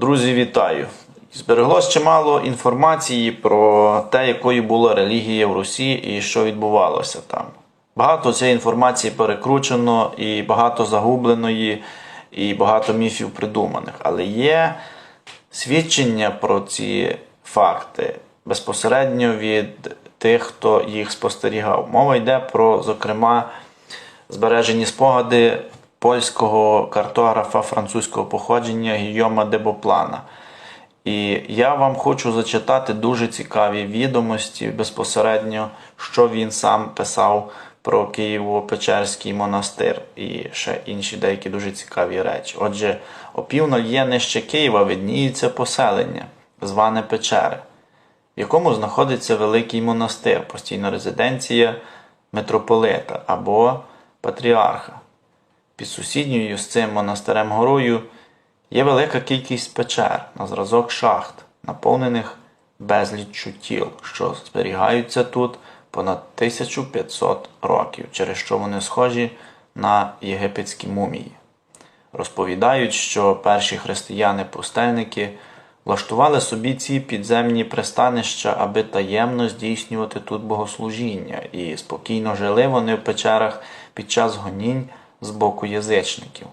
Друзі, вітаю! Збереглось чимало інформації про те, якою була релігія в Русі і що відбувалося там. Багато цієї інформації перекручено, і багато загубленої, і багато міфів придуманих. Але є свідчення про ці факти безпосередньо від тих, хто їх спостерігав. Мова йде про, зокрема, збережені спогади польського картографа французького походження Гійома де Боплана. І я вам хочу зачитати дуже цікаві відомості безпосередньо, що він сам писав про Києво-Печерський монастир і ще інші деякі дуже цікаві речі. Отже, опівноль є нижче Києва видніється поселення, зване Печери, в якому знаходиться великий монастир, постійна резиденція митрополита або патріарха. Під сусідньою з цим монастирем горою є велика кількість печер на зразок шахт, наповнених безліччю тіл, що зберігаються тут понад 1500 років, через що вони схожі на єгипетські мумії. Розповідають, що перші християни-пустельники влаштували собі ці підземні пристанища, аби таємно здійснювати тут богослужіння, і спокійно жили вони в печерах під час гонінь з боку язичників.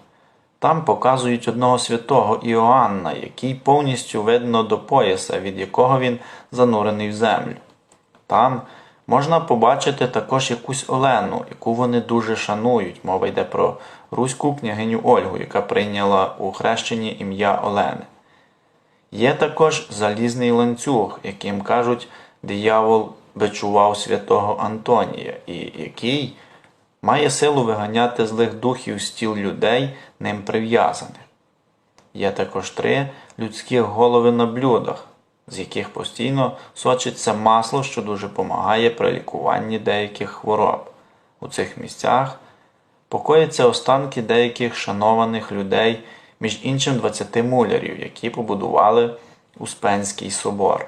Там показують одного святого Іоанна, який повністю видно до пояса, від якого він занурений в землю. Там можна побачити також якусь Олену, яку вони дуже шанують. Мова йде про руську княгиню Ольгу, яка прийняла у хрещенні ім'я Олени. Є також залізний ланцюг, яким кажуть, диявол бичував святого Антонія, і який має силу виганяти злих духів з тіл людей, ним прив'язаних. Є також три людські голови на блюдах, з яких постійно сочиться масло, що дуже допомагає при лікуванні деяких хвороб. У цих місцях покояться останки деяких шанованих людей, між іншим 20 мулярів, які побудували Успенський собор.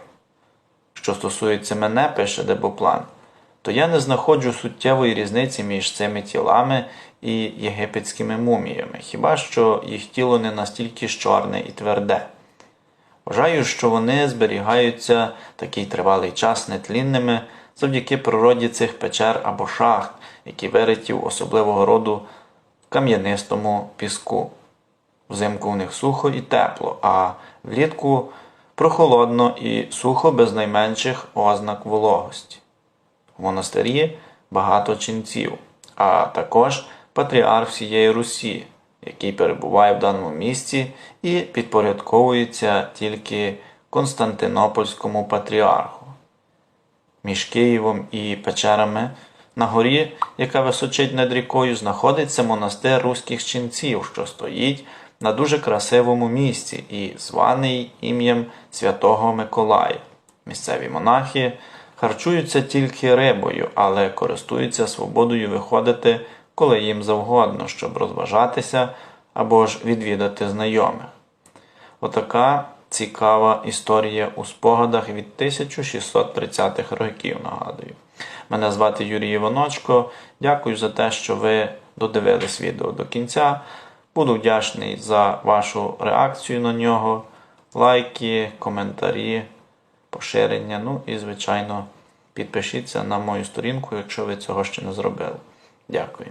Що стосується мене, пише Дебоплан, то я не знаходжу суттєвої різниці між цими тілами і єгипетськими муміями, хіба що їх тіло не настільки ж чорне і тверде. Вважаю, що вони зберігаються такий тривалий час нетлінними завдяки природі цих печер або шахт, які вириті в особливого роду кам'янистому піску. Взимку в них сухо і тепло, а влітку прохолодно і сухо без найменших ознак вологості. В монастирі багато ченців, а також патріарх всієї Русі, який перебуває в даному місці і підпорядковується тільки Константинопольському патріарху. Між Києвом і печерами на горі, яка височить над рікою, знаходиться монастир руських ченців, що стоїть на дуже красивому місці і званий ім'ям Святого Миколая. Місцеві монахи харчуються тільки рибою, але користуються свободою виходити, коли їм завгодно, щоб розважатися або ж відвідати знайомих. Отака цікава історія у спогадах від 1630-х років, нагадую. Мене звати Юрій Іваночко. Дякую за те, що ви додивились відео до кінця. Буду вдячний за вашу реакцію на нього, лайки, коментарі, поширення. Ну і, звичайно, підпишіться на мою сторінку, якщо ви цього ще не зробили. Дякую.